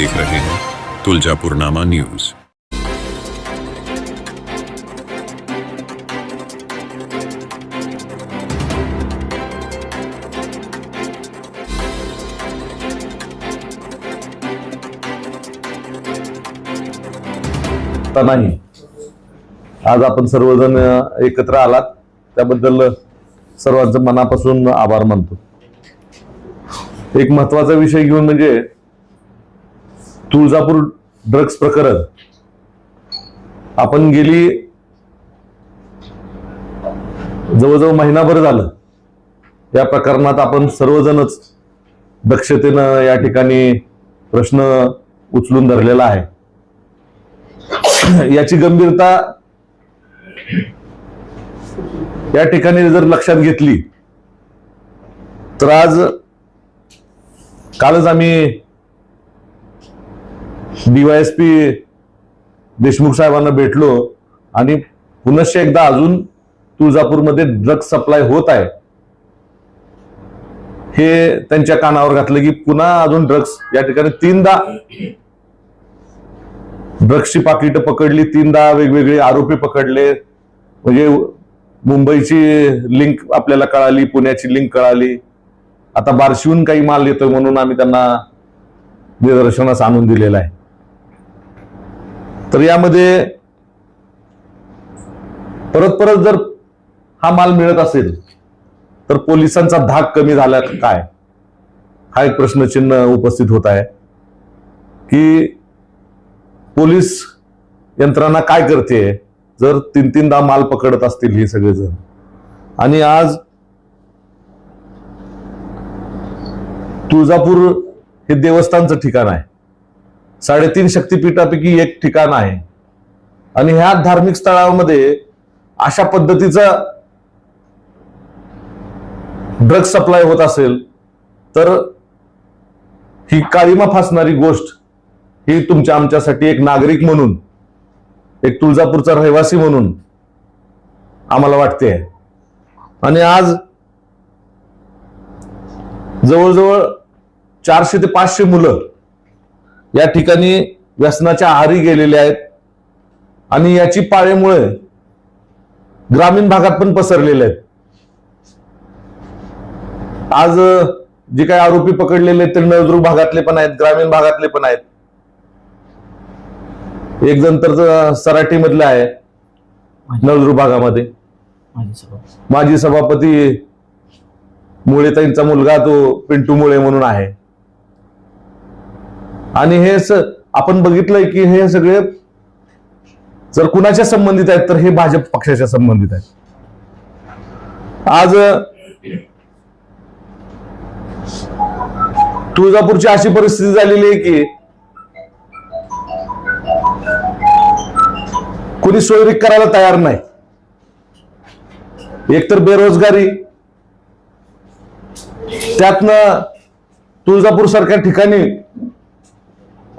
देख रहे हैं तुलजापुरनामा न्यूज। नाही आज आपण सर्वजण एकत्र आलात. त्याबद्दल सर्वांचं मनापासून आभार मानतो. एक महत्त्वाचा विषय घेऊन म्हणजे तुळजापूर ड्रग्स प्रकरण. आपण गेली जवळजवळ महिनाभर झालं. या प्रकरणात आपण सर्वजणच दक्षतेनं या ठिकाणी प्रश्न उचलून धरलेला आहे. याची गंभीरता या ठिकाणी जर लक्षात घेतली तर आज कालच आम्ही डीवायएसपी देशमुख साहेबांना भेटलो आणि पुनश्च एकदा अजून तुळजापूरमध्ये ड्रग्स सप्लाय होत आहे. हे त्यांच्या कानावर घातलं की पुन्हा अजून ड्रग्स या ठिकाणी तीनदा ड्रग्सची पाकिट पकडली तीनदा वेगवेगळे आरोपी पकडले. म्हणजे मुंबईची लिंक आपल्याला कळाली पुण्याची लिंक कळाली. आता बार्शीहून काही माल येतोय म्हणून आम्ही त्यांना निदर्शनास आणून दिलेला आहे. तर यामध्ये परत परत जर हा माल मिळत असेल तर पोलिसांचा धाक कमी झाला काय? हा एक प्रश्नचिन्ह उपस्थित होत आहे. की पोलीस यंत्रणा काय करते? जर तीन तीनदा माल पकडत असतील हे सगळेजण. आणि आज तुळजापूर हे देवस्थानचं ठिकाण आहे. साडेतीन शक्तिपीठापैकी एक ठिकाण आहे. आणि ह्या धार्मिक स्थळामध्ये अशा पद्धतीचा ड्रग सप्लाय होत असेल तर ही काळीमा फासणारी गोष्ट ही तुमच्या आमच्यासाठी एक नागरिक म्हणून एक तुळजापूरचा रहिवासी म्हणून आम्हाला वाटते. आणि आज जवळजवळ चारशे ते पाचशे मुलं या ठिकाणी व्यसनाच्या आहारी गेलेले आहेत. आणि याची पाळेमुळे ग्रामीण भागात पण पसरलेले आहेत. आज जे काही आरोपी पकडलेले आहेत ते नळदुर्ग भागातले पण आहेत ग्रामीण भागातले पण आहेत. एक जण तर सराटी मधले आहे नळदुर्ग भागामध्ये. माजी सभापती. मुळेताईंचा मुलगा तो पिंटू मुळे म्हणून आहे. आणि हे आपण बघितलंय की हे सगळे जर कुणाच्या संबंधित आहेत तर हे भाजप पक्षाच्या संबंधित आहेत. आज तुळजापूरची अशी परिस्थिती झालेली आहे की कोणी सोयरीक करायला तयार नाही. एकतर बेरोजगारी त्यातनं तुळजापूर सारख्या ठिकाणी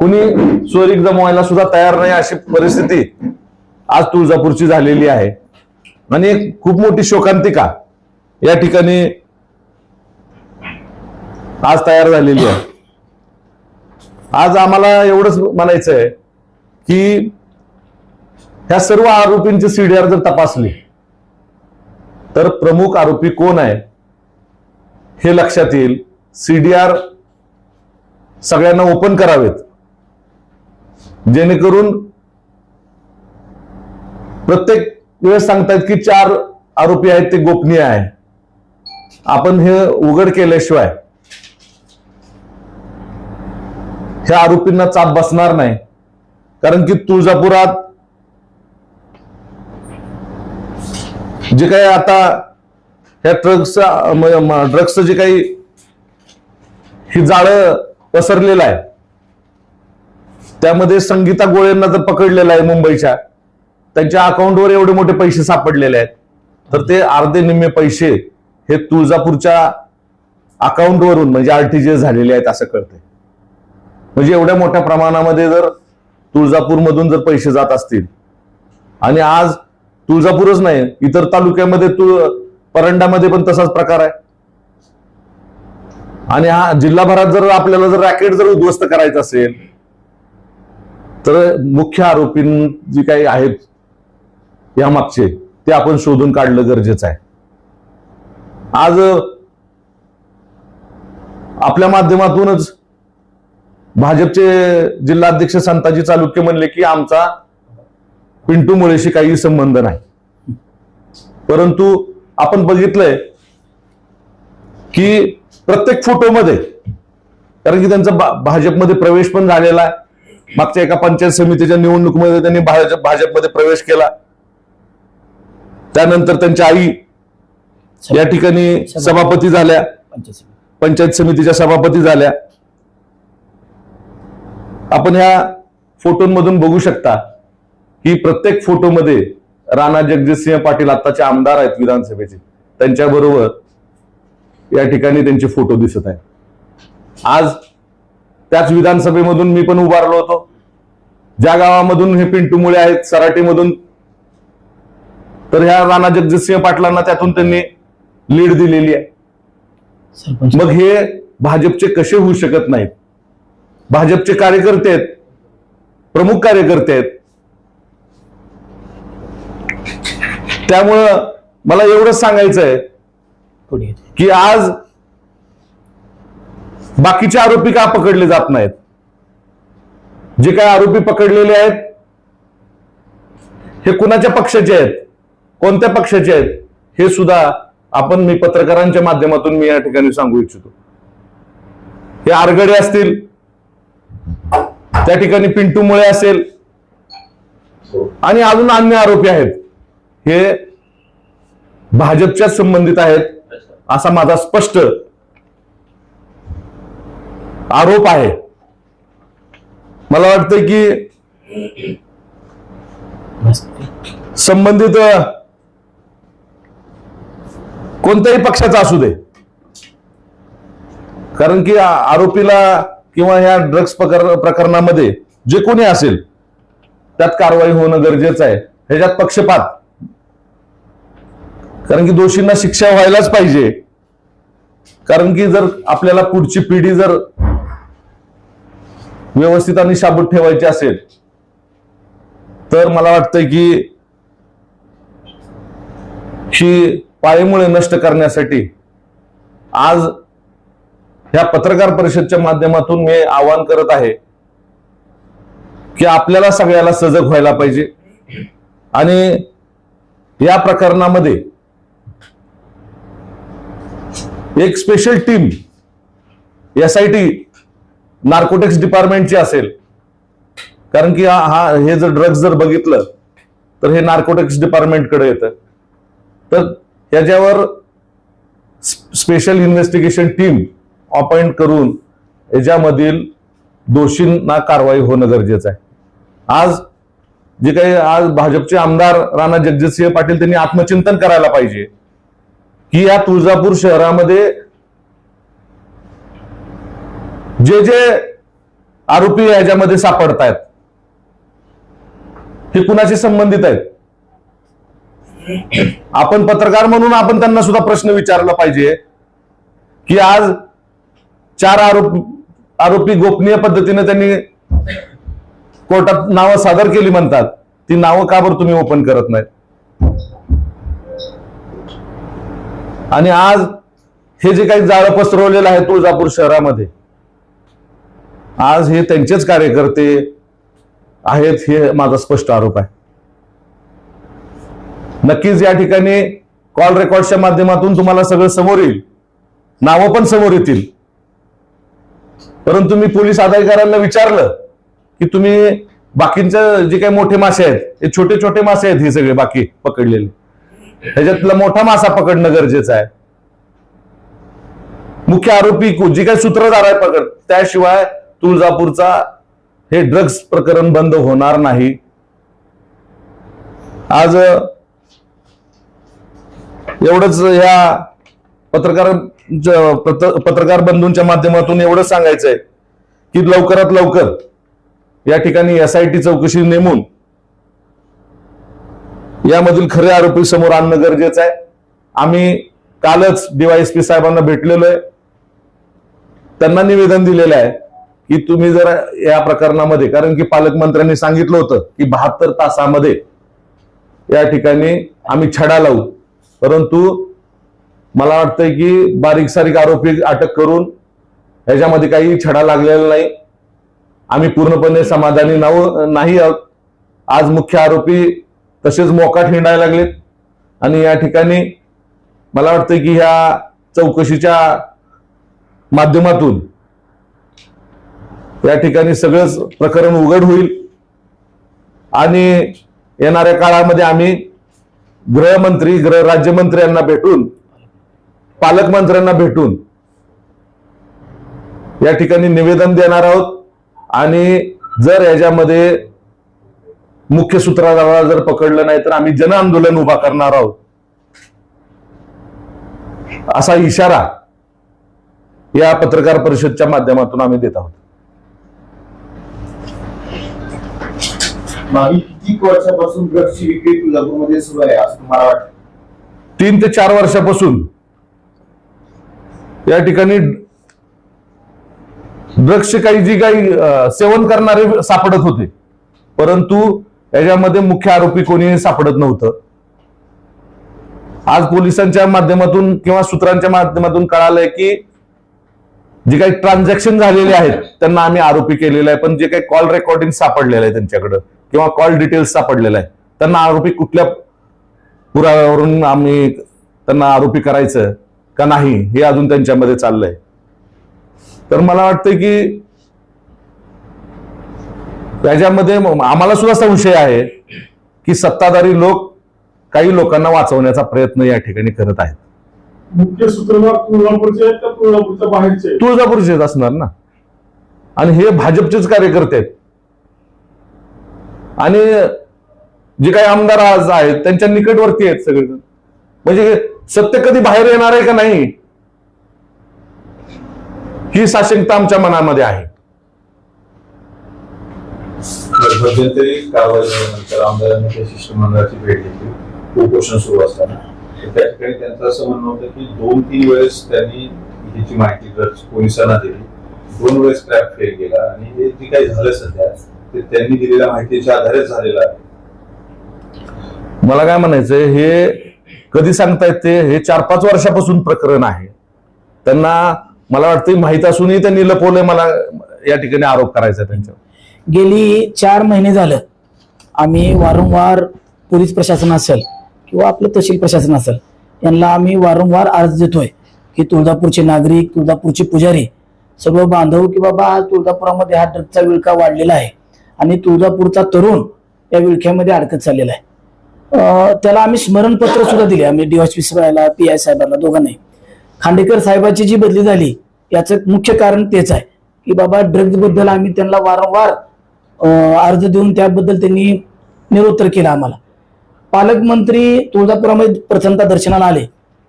कुणी सोयरीक जमवायला सुद्धा तयार नाही अशी परिस्थिती आज तुळजापूरची झालेली आहे. आणि खूप मोठी शोकांतिका या ठिकाणी आज तयार झालेली आहे. आज आम्हाला एवढंच म्हणायचं आहे की ह्या सर्व आरोपींची सीडीआर जर तपासली तर प्रमुख आरोपी कोण आहे हे लक्षात येईल. सीडीआर सगळ्यांना ओपन करावेत. जेणेकरून प्रत्येक वेळेस सांगतायत की चार आरोपी आहेत ते गोपनीय आहे. आपण हे उघड केल्याशिवाय ह्या आरोपींना चाप बसणार नाही. कारण की तुळजापुरात जे काही आता ह्या ड्रग्सचा ड्रग्सचं जे काही ही जाळं पसरलेलं आहे त्यामध्ये संगीता गोळेंना जर पकडलेलं आहे मुंबईच्या. त्यांच्या अकाउंटवर एवढे मोठे पैसे सापडलेले आहेत. तर ते अर्धे निम्मे पैसे हे तुळजापूरच्या अकाउंटवरून म्हणजे आरटीजीएस झालेले आहेत असं कळतंय. म्हणजे एवढ्या मोठ्या प्रमाणामध्ये जर तुळजापूरमधून जर पैसे जात असतील आणि आज तुळजापूरच नाही इतर तालुक्यामध्ये तुळ परंडामध्ये पण तसाच प्रकार आहे. आणि हा जिल्हाभरात जर आपल्याला जर रॅकेट जर उद्ध्वस्त करायचं असेल तर मुख्य आरोपी जे काही आहेत यामागचे ते आपण शोधून काढलं गरजेचं आहे. आज आपल्या माध्यमातूनच भाजपचे जिल्हाध्यक्ष संताजी चालुक्य म्हणले की आमचा पिंटू मुळेशी काही संबंध नाही. परंतु आपण बघितलंय की प्रत्येक फोटोमध्ये कारण की त्यांचा भाजपमध्ये प्रवेश पण झालेला आहे. मागच्या एका पंचायत समितीच्या निवडणुकीमध्ये त्यांनी भाजप भाजपमध्ये प्रवेश केला. त्यानंतर त्यांच्या आई या ठिकाणी सभापती झाल्या. पंचायत समितीच्या सभापती झाल्या. आपण ह्या फोटोंमधून बघू शकता की प्रत्येक फोटोमध्ये राणा जगजितसिंह पाटील आत्ताचे आमदार आहेत विधानसभेचे. त्यांच्याबरोबर या ठिकाणी त्यांचे फोटो दिसत आहेत. आज त्याच विधानसभेमधून मी पण उभारलो होतो. ज्या गावामधून हे पिंटू मुळे आहेत सराटीमधून तर ह्या राणा जगजितसिंह पाटलांना त्यातून त्यांनी लीड दिलेली आहे. मग हे भाजपचे कसे होऊ शकत नाहीत? भाजपचे कार्यकर्ते आहेत प्रमुख कार्यकर्ते आहेत. त्यामुळं मला एवढंच सांगायचं आहे. की आज बाकीचे आरोपी का पकडले जात नाहीत? जे काय आरोपी पकडलेले आहेत हे कुणाच्या पक्षाचे आहेत? कोणत्या पक्षाचे आहेत? हे सुद्धा आपण मी पत्रकारांच्या माध्यमातून मी या ठिकाणी सांगू इच्छितो. हे आरगडे असतील त्या ठिकाणी पिंटू मुळे असेल आणि अजून अन्य आरोपी आहेत. हे भाजपच्या संबंधित आहेत असा माझा स्पष्ट आरोप आहे. मला वाटतं की संबंधित कोणत्याही पक्षाचा असू दे. कारण की आरोपीला किंवा ह्या ड्रग्स प्रकरणामध्ये जे कोणी असेल त्यात कारवाई होणं गरजेचं आहे. ह्याच्यात पक्षपात. कारण की दोषींना शिक्षा व्हायलाच पाहिजे. कारण की जर आपल्याला पुढची पिढी जर व्यवस्थित आणि शाबूत ठेवायची असेल तर मला वाटतं की ही पाळीमुळे नष्ट करण्यासाठी आज ह्या पत्रकार परिषदच्या माध्यमातून मी आवाहन करत आहे की आपल्याला सगळ्याला सजग व्हायला पाहिजे. आणि या प्रकरणामध्ये एक special team S I T narcotics डिपार्टमेंटची असेल. कारण की हा- हा हे जर ड्रग्ज जर बघितलं तर हे नार्कोटिक्स डिपार्टमेंटकडे येतं. तर ह्याच्यावर स्पेशल इन्व्हेस्टिगेशन टीम अपॉइंट करून याच्यामधील दोषींना कारवाई होणं गरजेचं आहे. आज जे काही आज भाजपचे आमदार राणा जगजितसिंह पाटील त्यांनी आत्मचिंतन करायला पाहिजे. की या तुळजापूर शहरामध्ये जे जे आरोपी याच्यामध्ये सापडत आहेत हे कुणाशी संबंधित आहेत? आपण पत्रकार म्हणून आपण त्यांना सुद्धा प्रश्न विचारला पाहिजे की आज चार आरोपी आरोपी गोपनीय पद्धतीने त्यांनी कोर्टात नावं सादर केली म्हणतात. ती नावं का बरं तुम्ही ओपन करत नाही आणि आज हे जे काही जाळं पसरवलेलं आहे तुळजापूर शहरामध्ये आज हे त्यांचेच कार्यकर्ते आहेत हे माझा स्पष्ट आरोप आहे. नक्कीच या ठिकाणी कॉल रेकॉर्डच्या माध्यमातून तुम्हाला सगळं समोर येईल. नावं पण समोर येतील. परंतु मी पोलीस अधिकाऱ्यांना विचारलं की तुम्ही बाकींचे जे काही मोठे मासे आहेत हे छोटे छोटे मासे आहेत हे सगळे बाकी पकडलेले. ह्याच्यातला मोठा मासा पकडणं गरजेचं आहे. मुख्य आरोपी को- जी काही सूत्रधार आहे पकड त्याशिवाय तुळजापूरचा हे ड्रग्ज प्रकरण बंद होणार नाही. आज एवढंच ह्या पत्रकार पत्रकार बंधूंच्या माध्यमातून एवढंच सांगायचं आहे की लवकरात लवकर या ठिकाणी एस आय टी चौकशी नेमून यामधील खरे आरोपी समोर आणणं गरजेचं आहे. आम्ही कालच डीवायएसपी साहेबांना भेटलेलो आहे. त्यांना निवेदन दिलेलं आहे. की तुम्ही जर या प्रकरणामध्ये कारण की पालकमंत्र्यांनी सांगितलं होतं की बहात्तर तासामध्ये या ठिकाणी आम्ही छडा लावू. परंतु मला वाटतंय की बारीक सारीक आरोपी अटक करून ह्याच्यामध्ये काही छडा लागलेला नाही. आम्ही पूर्णपणे समाधानी नाव नाही आहोत. आज मुख्य आरोपी तसेच मोकाट हिंडायला लागलेत. आणि या ठिकाणी मला वाटतं की ह्या चौकशीच्या माध्यमातून या ठिकाणी सगळंच प्रकरण उघड होईल. आणि येणाऱ्या काळामध्ये आम्ही गृहमंत्री गृह राज्यमंत्र्यांना भेटून पालकमंत्र्यांना भेटून या ठिकाणी निवेदन देणार आहोत. आणि जर याच्यामध्ये मुख्य सूत्रधाराला जर पकडलं नाही तर आम्ही जन आंदोलन उभा करणार आहोत. असा इशारा या पत्रकार परिषदच्या माध्यमातून आम्ही देत आहोत. मागील किती वर्षापासून ड्रग्सची विक्री तुळजापूरमध्ये सुरू आहे असं तुम्हाला वाटतं? तीन ते चार वर्षापासून. या ठिकाणी ड्रग्सचे काही जी काही सेवन करणारे सापडत होते. परंतु याच्यामध्ये मुख्य आरोपी कोणी सापडत नव्हतं. आज पोलिसांच्या माध्यमातून किंवा सूत्रांच्या माध्यमातून कळालंय की जे काही ट्रान्झॅक्शन झालेले आहेत त्यांना आम्ही आरोपी केलेले आहे पण जे काही कॉल रेकॉर्डिंग सापडलेलं आहे त्यांच्याकडं किंवा कॉल डिटेल्स सापडलेलं आहे. त्यांना आरोपी कुठल्या पुराव्यावरून आम्ही त्यांना आरोपी करायचं का नाही हे अजून त्यांच्यामध्ये चाललंय. तर मला वाटतं की त्याच्यामध्ये आम्हाला सुद्धा संशय आहे की सत्ताधारी लोक काही लोकांना वाचवण्याचा प्रयत्न या ठिकाणी करत आहेत. मुख्य सूत्रधार तुळजापूरचे आहेत का तुळजापूरच्या बाहेरचे? तुळजापूरचेच असणार ना? आणि हे भाजपचेच कार्यकर्ते आहेत. आणि जे काही आमदार आज आहेत त्यांच्या निकटवर्ती आहेत सगळे म्हणजे सत्य कधी बाहेर येणार आहे का नाही? ही साशंकता आमच्या मनामध्ये आहे. मध्यंतरी कारवाईनंतर आमदारांनी त्या शिष्टमंडळाची भेट घेतली. उपोषण सुरू असताना. त्या ठिकाणी त्यांचं असं म्हणणं होतं की दोन तीन वेळेस त्यांनी हिची माहिती पोलिसांना दिली. दोन वेळेस क्रॅप फेल केला. आणि हे जे काही झालं सध्या ते त्यांनी दिलेल्या माहितीच्या आधारेच झालेलं आहे. मला काय म्हणायचंय हे कधी सांगता येते हे चार पाच वर्षापासून प्रकरण आहे. त्यांना मला वाटतं माहीत असूनही त्यांनी लपवलंय मला या ठिकाणी आरोप करायचा त्यांच्यावर. गेली चार महिने झालं. आम्ही वारंवार पोलीस प्रशासन असेल किंवा आपलं तहसील प्रशासन असेल यांना आम्ही वारंवार अर्ज देतोय की तुळजापूरचे नागरिक तुळजापूरचे पुजारी सर्व बांधव की बाबा आज तुळजापुरामध्ये हा ड्रगचा विळखा वाढलेला आहे. आणि तुळजापूरचा तरुण या विळख्यामध्ये अडकत चाललेला आहे. त्याला आम्ही स्मरणपत्र सुद्धा दिले. आम्ही डीएसपी साहेबाला पी आय साहेबाला दोघांनाही. खांडेकर साहेबाची जी बदली झाली याचं मुख्य कारण तेच आहे की बाबा ड्रग्जबद्दल आम्ही त्यांना वारंवार अर्ज देऊन त्याबद्दल त्यांनी निरोत्तर केलं आम्हाला. पालकमंत्री तुळजापुरामध्ये प्रथमता दर्शनाला आले.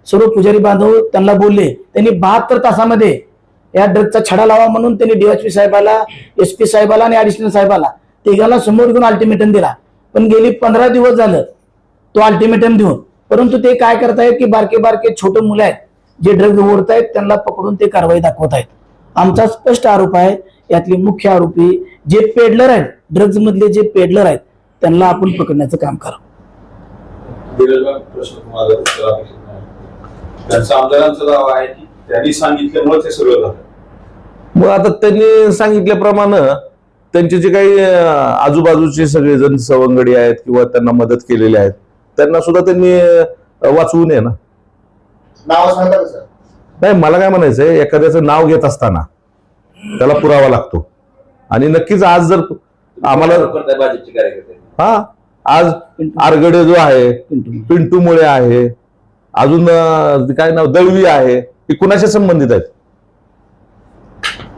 सर्व पुजारी बांधव त्यांना बोलले त्यांनी बहात्तर तासामध्ये या ड्रगचा छडा लावा म्हणून त्यांनी डीएसपी साहेबाला एस पी साहेबाला आणि ॲडिशनल साहेबाला तिघांना समोर घेऊन अल्टिमेटम दिला. पण गेली पंधरा दिवस झालं तो अल्टिमेटम देऊन. परंतु ते काय करतायत की बारके बारके छोटे मुलं आहेत जे ड्रग ओढतायत त्यांना पकडून ते कारवाई दाखवत आहेत आमचा स्पष्ट आरोप आहे यातले मुख्य आरोपी जे पेडलर आहेत ड्रग्ज मधले जे पेडलर आहेत त्यांना आपण पकडण्याचं काम त्यांचा आमदारांचा दावा आहे की त्यांनी सांगितल्यामुळे ते सगळं झालं. मग आता त्यांनी सांगितल्याप्रमाणे त्यांचे जे काही आजूबाजूचे सगळेजण सवंगडी आहेत किंवा त्यांना मदत केलेली आहेत त्यांना सुद्धा त्यांनी वाचवू नये ना. नाव सांगता का सर. नाही मला काय म्हणायचंय एखाद्याचं नाव घेत असताना त्याला पुरावा लागतो. आणि नक्कीच आज जर आम्हाला हा आज आरगडे जो आहे पिंटू. मुळे आहे अजून काय नाव दळवी आहे हे कुणाशी संबंधित आहेत?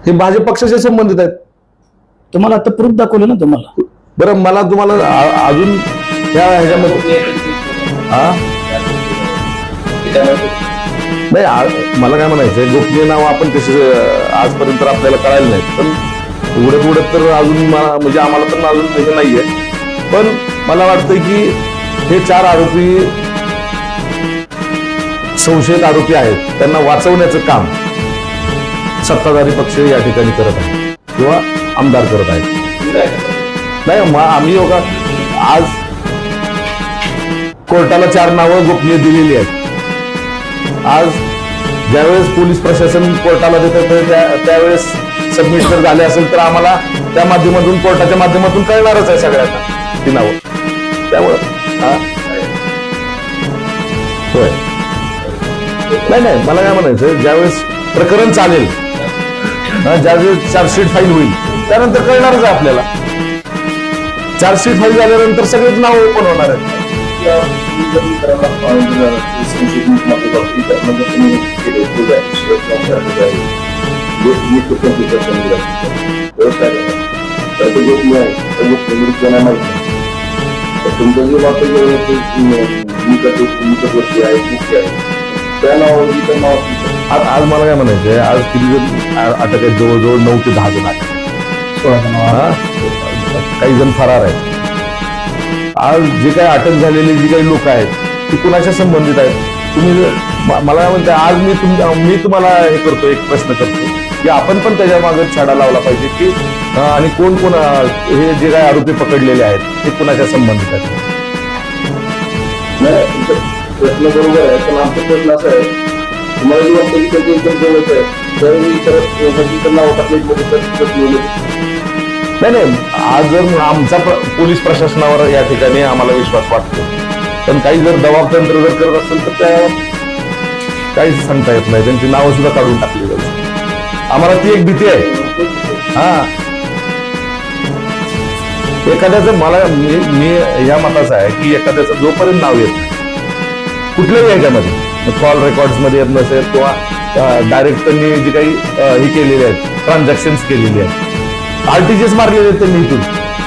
हे भाजप पक्षाशी संबंधित आहेत. तुम्हाला आता प्रूफ दाखवलं ना तुम्हाला? बरं मला तुम्हाला आ- अजून त्या ह्याच्यामध्ये हा? नाही आ- मला काय म्हणायचंय गोपनीय नाव आपण कसे आजपर्यंत तर आपल्याला कळायला नाही. पण उडत उडत तर अजून मला- म्हणजे आम्हाला पण अजून हे नाहीये. पण मला वाटतं की हे चार आरोपी संशयित आरोपी आहेत. त्यांना वाचवण्याचं काम सत्ताधारी पक्ष या ठिकाणी करत आहे. किंवा आमदार करत आहेत. नाही मग आम्ही योगा आज कोर्टाला चार नावं गोपनीय दिलेली आहेत. आज ज्यावेळेस पोलीस प्रशासन कोर्टाला देत त्यावेळेस सबमिट जर झाले असेल तर आम्हाला त्या माध्यमातून कोर्टाच्या माध्यमातून कळणारच आहे सगळ्यांना ती नावं. त्यामुळं होय. नाही नाही मला काय म्हणायचं ज्यावेळेस प्रकरण चालेल ज्यावेळेस चार्जशीट फाईल होईल त्यानंतर कळणारच आपल्याला चार्जशीट फाईल झाल्यानंतर सगळेच नाव ओपन होणार आहेत तुमचं जे निकट आहे मुख्य त्या नाव आज आज मला काय म्हणायचंय आज किती जण अटक आहेत जवळजवळ नऊ ते दहा जण आहेत. हा? काही जण फरार आहेत आज जे काही अटक झालेली जी काही लोक आहेत ती कुणाच्या संबंधित आहेत तुम्ही म- मला म्हणते आज मी तुम मी तुम्हाला हे करतो एक प्रश्न करतो की आपण पण त्याच्यामागे छाडा लावला पाहिजे की अं, आणि कोण कोण अं, हे जे काही आरोपी पकडलेले आहेत ते कुणाच्या संबंधित आहेत नाही तुमचा प्रश्न बरोबर आहे पण आमचा प्रश्न असा आहे तुम्हाला जे वाटतं की त्यांचं एकदम जवळच आहे तर मी परत टाकण्यामध्ये तर तिथंच निवडलं. नाही नाही आज जर आमचा प्र- पोलीस प्रशासनावर या ठिकाणी आम्हाला विश्वास वाटतो. पण काही जर दबावतंत्र जर करत असेल तर त्या काहीच सांगता येत नाही. त्यांची नावं सुद्धा काढून टाकली जाईल आम्हाला ती एक भीती आहे. हा. एखाद्याचं मला मी मी या मताचा आहे की एखाद्याचं जोपर्यंत नाव येत नाही कुठल्याही याच्यामध्ये कॉल रेकॉर्डमध्ये येत नसेल किंवा डायरेक्ट त्यांनी जी काही ही हे केलेली आहेत ट्रान्झॅक्शन्स केलेली आहेत आरटीजीएस मारलेले आहेत त्यांनी इथून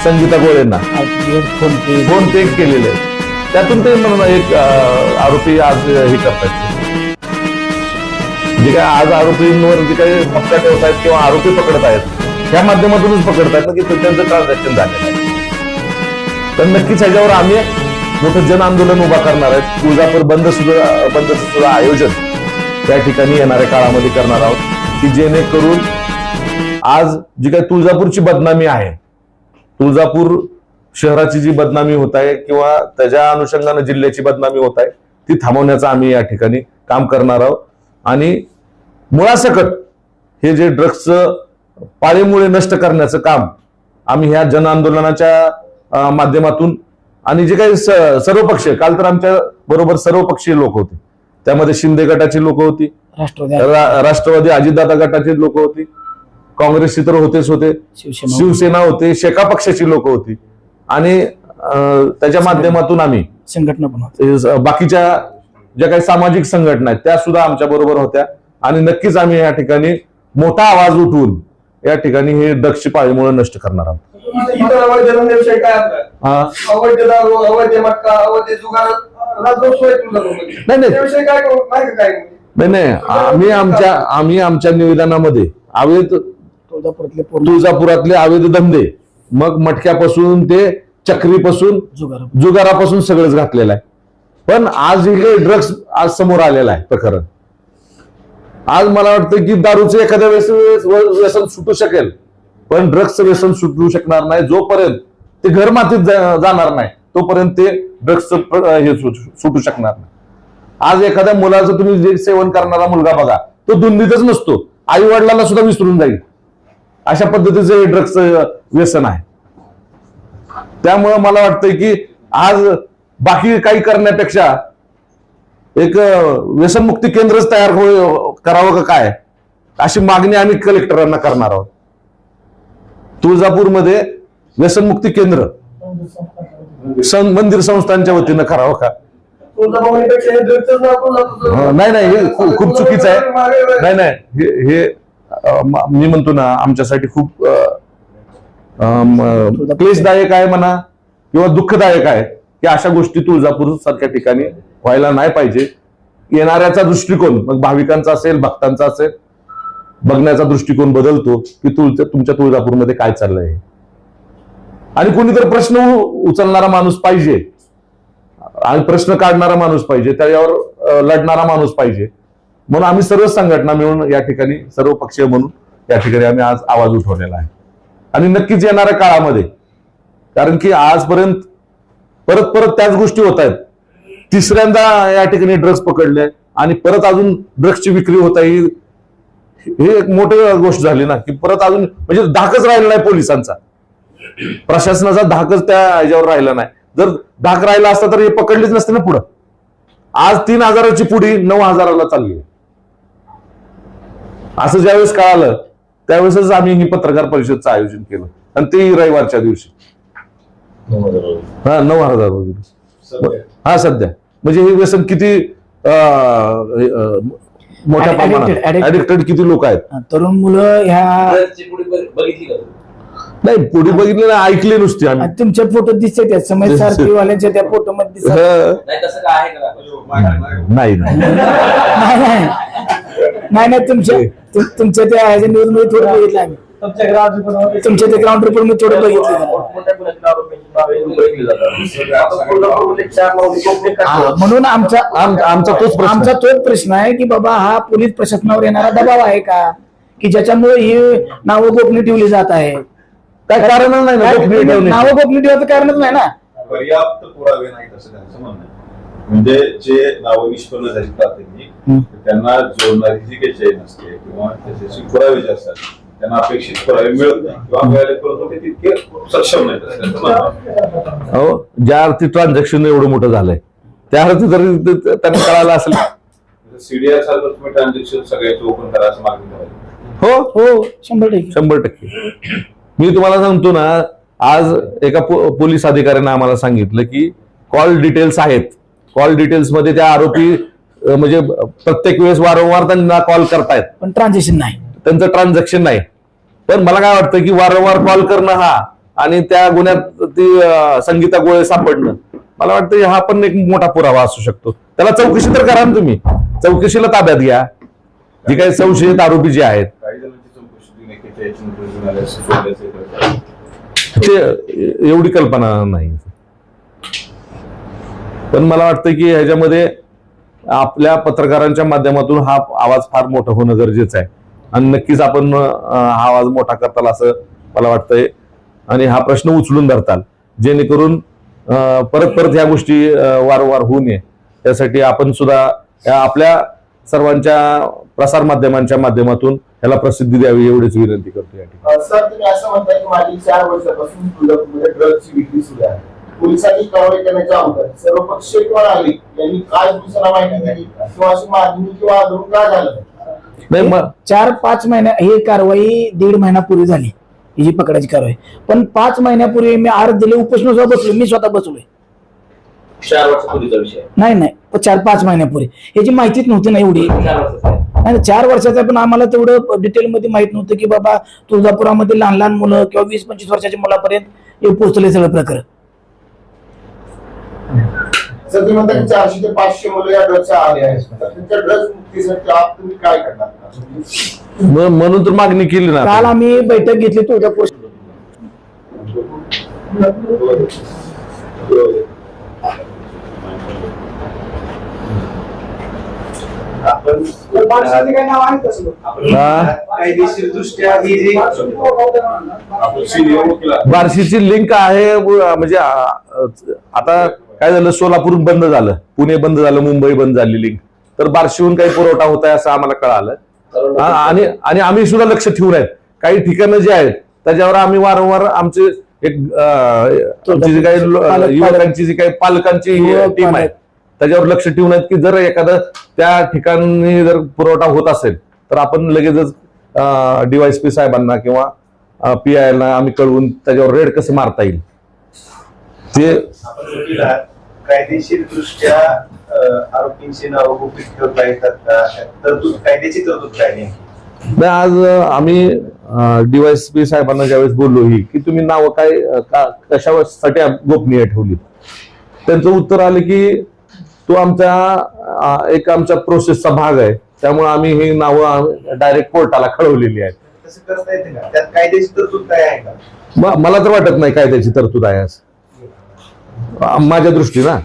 संगीता गोळेंना. फोन पे फोन पे केलेले आहेत. त्यातून ते एक आरोपी आज हे करतात. जे काय आज आरोपींवर जे काही पक्का ठेवत आहेत किंवा आरोपी पकडत आहेत त्या माध्यमातूनच पकडतात ना की त्यांचं ट्रान्झॅक्शन झालेलं आहे. तर नक्कीच ह्याच्यावर आम्ही मोठं जन आंदोलन उभा करणार आहेत. तुळजापूर बंद सुद्धा बंदचं सुद्धा आयोजन त्या ठिकाणी येणाऱ्या काळामध्ये करणार आहोत की जेणेकरून आज जी काही तुळजापूरची बदनामी आहे तुळजापूर शहराची जी बदनामी होत आहे किंवा त्याच्या अनुषंगानं जिल्ह्याची बदनामी होत आहे ती थांबवण्याचं आम्ही या ठिकाणी काम करणार आहोत. आणि मुळासकट हे जे ड्रग्सचं पाळीमुळे नष्ट करण्याचं काम आम्ही ह्या जन आंदोलनाच्या माध्यमातून आणि जे काही सर्वपक्षीय काल तर आमच्या बरोबर सर्वपक्षीय लोक होते. त्यामध्ये शिंदे गटाची लोक होती राष्ट्रवादी अजितदादा गटाची लोक होती काँग्रेसची तर होतेच होते. शिवसेना होते. शेका पक्षाची लोक होती. आणि त्याच्या माध्यमातून आम्ही. संघटना पण बाकीच्या ज्या काही सामाजिक संघटना आहेत त्या सुद्धा आमच्या बरोबर होत्या. आणि नक्कीच आम्ही या ठिकाणी मोठा आवाज उठवून या ठिकाणी हे ड्रग्सची पाळीमुळे नष्ट करणार आहोत? हा. नाही नाही. आम्ही आमच्या आम्ही आमच्या निवेदनामध्ये अवैध तुळजापुरातले तुळजापुरातले अवैध धंदे. मग मटक्यापासून ते चक्रीपासून जुगार जुगारापासून सगळंच घातलेलं आहे. पण आज हे ड्रग्स आज समोर आलेलं आहे प्रकरण. आज मला वाटतं की दारूचं एखाद्या वेळेस व्यसन सुटू शकेल. पण ड्रग्सचं व्यसन सुटू शकणार नाही. जोपर्यंत ते घर मातीत जाणार नाही तोपर्यंत ते ड्रग्सचं हे सुटू सुटू शकणार नाही. आज एखाद्या मुलाचं तुम्ही जे सेवन करणारा मुलगा बघा तो दुंदीतच नसतो. आई वडिलांना सुद्धा विसरून जाईल. अशा पद्धतीचं हे ड्रग्सचं व्यसन आहे. त्यामुळं मला वाटतंय की आज बाकी काही करण्यापेक्षा एक व्यसनमुक्ती केंद्रच तयार हो करावं का काय? अशी मागणी आम्ही कलेक्टरांना करणार आहोत. तुळजापूरमध्ये व्यसनमुक्ती केंद्र सं- मंदिर संस्थांच्या वतीनं करावं का? नाही नाही हे खूप चुकीचं आहे. नाही नाही हे हे मी म्हणतो ना आमच्यासाठी खूप क्लेशदायक आहे म्हणा किंवा दुःखदायक आहे की अशा गोष्टी तुळजापूर सारख्या ठिकाणी व्हायला नाही पाहिजे. येणाऱ्याचा दृष्टिकोन मग भाविकांचा असेल भक्तांचा असेल बघण्याचा दृष्टिकोन बदलतो की तुळजा तुमच्या तुळजापूरमध्ये काय चाललंय. आणि कोणीतरी प्रश्न उचलणारा माणूस पाहिजे. आणि प्रश्न काढणारा माणूस पाहिजे. त्याच्यावर लढणारा माणूस पाहिजे. म्हणून आम्ही सर्व संघटना मिळून या ठिकाणी सर्व पक्षीय म्हणून या ठिकाणी आम्ही आज आवाज उठवलेला आहे. आणि नक्कीच येणाऱ्या काळामध्ये कारण की आजपर्यंत परत परत त्याच गोष्टी होत आहेत. तिसऱ्यांदा या ठिकाणी ड्रग्ज पकडले आणि परत अजून ड्रग्सची विक्री होत आहे. हे एक मोठी गोष्ट झाली ना की परत अजून म्हणजे धाकच राहिला नाही पोलिसांचा. प्रशासनाचा धाकच त्या ह्याच्यावर राहिला नाही. जर धाक राहिला असता तर हे पकडलीच नसते ना पुढं. आज तीन हजाराची पुढी नऊ हजाराला चालली आहे. असं ज्यावेळेस कळालं त्यावेळेसच आम्ही ही पत्रकार परिषदचं आयोजन केलं. आणि तेही रविवारच्या दिवशी. हा नऊ हजार वगैरे हा सध्या. म्हणजे हे व्यसन किती मोठ्या प्रमाणात. ऍडिक्टेड किती लोक आहेत? तरुण मुलं ह्या नाही पुढे बघितले ना ऐकले नुसते आम्ही. तुमचे फोटो दिसते त्या समय सारखी वाल्यांच्या त्या फोटो मध्ये नाही तसं काय आहे का? नाही नाही. नाही नाही. नाही नाही तुमच्या तु- तुमच्या त्या ह्याच्या न्यूजमध्ये थोडं बघितलं आम्ही. तुमच्या त्या ग्राउंड रिपोर्टमध्ये थोडं बघितलं जरा. मोठ्या गुन्ह्यातील आरोपींची नावे उल्लेखली जातात. आता कोल्हापूरमध्ये चार नाव गोपनीय हा, करतात. म्हणून आमचा आम- आमचा तोच प्रश्न. आमचा तोच प्रश्न आहे की बाबा हा पोलीस प्रशासनावर येणारा दबाव आहे का? की ज्याच्यामुळे ही नावं गोपनीय ठेवली जात आहे काय कारण नाही ना गोपनीय ठेवण्याचं. नावं गोपनीय ठेवायचं कारणच नाही ना? पर्याप्त पुरावे नाहीत असं त्यांचं म्हणणं आहे. म्हणजे जे नावं निष्पन्न झाली प्राथमिक. त्यांना जोडणारी जी काही चेन असते किंवा त्याच्याशी पुरावे जे असतात त्यांना अपेक्षित पुरावे मिळत नाही. किंवा मिळाले परंतु ते तितके सक्षम नाहीत. असं त्यांचं म्हणणं आहे. हो ज्या अर्थी ट्रान्झॅक्शन एवढं मोठं झालंय. त्या अर्थी जरी त्यांना कळालं असेल. सीडीआर सारखं तुम्ही ट्रान्झॅक्शन सगळ्याचे ओपन करा असं मागणी करायची. हो हो. शंभर टक्के. शंभर टक्के. मी तुम्हाला सांगतो ना आज एका पोलीस अधिकाऱ्याने आम्हाला सांगितलं की कॉल डिटेल्स आहेत. कॉल डिटेल्समध्ये त्या आरोपी म्हणजे प्रत्येक वेळेस वारंवार त्यांना कॉल करतायत. पण ट्रान्झॅक्शन नाही. त्यांचं ट्रान्झॅक्शन नाही. पण मला काय वाटतं की वारंवार कॉल करणं हा आणि त्या गुन्ह्यात ती संगीता गोळे सापडणं मला वाटतं हा पण एक मोठा पुरावा असू शकतो. त्याला चौकशी तर करा ना तुम्ही. चौकशीला ताब्यात घ्या. जी काही संशयित आरोपी जे आहेत. हे. ते एवढी कल्पना नाही. पण मला वाटतं की ह्याच्यामध्ये आपल्या पत्रकारांच्या माध्यमातून हा आवाज फार मोठा होणं गरजेचं आहे. आणि नक्कीच आपण हा आवाज मोठा करताल असं मला वाटतंय. आणि हा प्रश्न उचलून धरताल जेणेकरून परत परत ह्या गोष्टी वारंवार होऊ नये. त्यासाठी आपण सुद्धा या आपल्या सर्वांच्या प्रसार माध्यमांच्या माध्यमातून ह्याला प्रसिद्धी द्यावी एवढीच विनंती करतो या ठिकाणी. सर तुम्ही असं म्हणताय की मागील चार वर्षापासून ड्रग्जची विक्री सुरू आहे. पोलिसांनी कारवाई करण्याच्या अगोदर सर्वपक्षीय किंवा नागरिक यांनी काय पोलिसांना माहिती दिली. किंवा अशी मागणी किंवा आंदोलन का झालं चार पाच महिन्या ही कारवाई दीड महिन्यापूर्वी झाली. ही जी पकडायची कारवाई. पण पाच महिन्यापूर्वी मी अर्ज दिले उपोषण सुद्धा बसलो मी स्वतः बसलोय. चार वर्षापूर्वीचा विषय. नाही नाही. पण चार पाच महिन्यापूर्वी. याची माहितीच नव्हती ना एवढी. चार वर्षाचा. नाही चार वर्षाचा पण आम्हाला तेवढं डिटेलमध्ये माहीत नव्हतं की बाबा तुळजापुरामध्ये लहान लहान मुलं किंवा वीस पंचवीस वर्षाच्या मुलापर्यंत हे पोहोचले सगळं प्रकरण. सर तुम्ही म्हणता की चारशे ते पाचशे मुलं या ड्रग्सच्या आले आहेत तर त्यांच्या ड्रग्ज मुक्तीसाठी आप तुम्ही काय करणार म- म्हणून तर मागणी केली ना काल. आम्ही बैठक घेतली तुळजापूर आपण? कायदेशीर दृष्ट्या जी आपण सिनियर वकील आहात. बार्शीची लिंक आहे म्हणजे आता काय झालं? सोलापूर बंद झालं. पुणे बंद झालं मुंबई बंद झाली लिंक तर बार्शीहून काही पुरवठा होत आहे असं आम्हाला कळालं. आणि आणि आम्ही सुद्धा लक्ष ठेवून आहेत. काही ठिकाणं जी आहेत त्याच्यावर आम्ही वारंवार आमचे एक जी काही युवकांची जी काही पालकांची टीम आहे. त्याच्यावर लक्ष ठेवून आहेत की जर एखादं त्या ठिकाणी जर पुरवठा होत असेल तर आपण लगेचच डीवायसपी साहेबांना किंवा पी आय ना आम्ही कळवून त्याच्यावर रेड कसे मारता येईल? ते. कायदेशीर दृष्ट्या आरोपींची नावं गुपित ठेवता येतात का? तरतूद कायद्याची तरतूद काय नाही, आज आम्ही डीवायसपी साहेबांना ज्यावेळेस बोललो ही की तुम्ही नावं काय कशासाठी गोपनीय ठेवली त्यांचं उत्तर आलं की तो आमच्या एक आमच्या प्रोसेसचा भाग आहे. त्यामुळे आम्ही ही नावं डायरेक्ट कोर्टाला कळवलेली आहेत. कायद्याची तरतूद काय आहे मला तर वाटत नाही काय त्याची तरतूद आहे असं. माझ्या दृष्टीनं.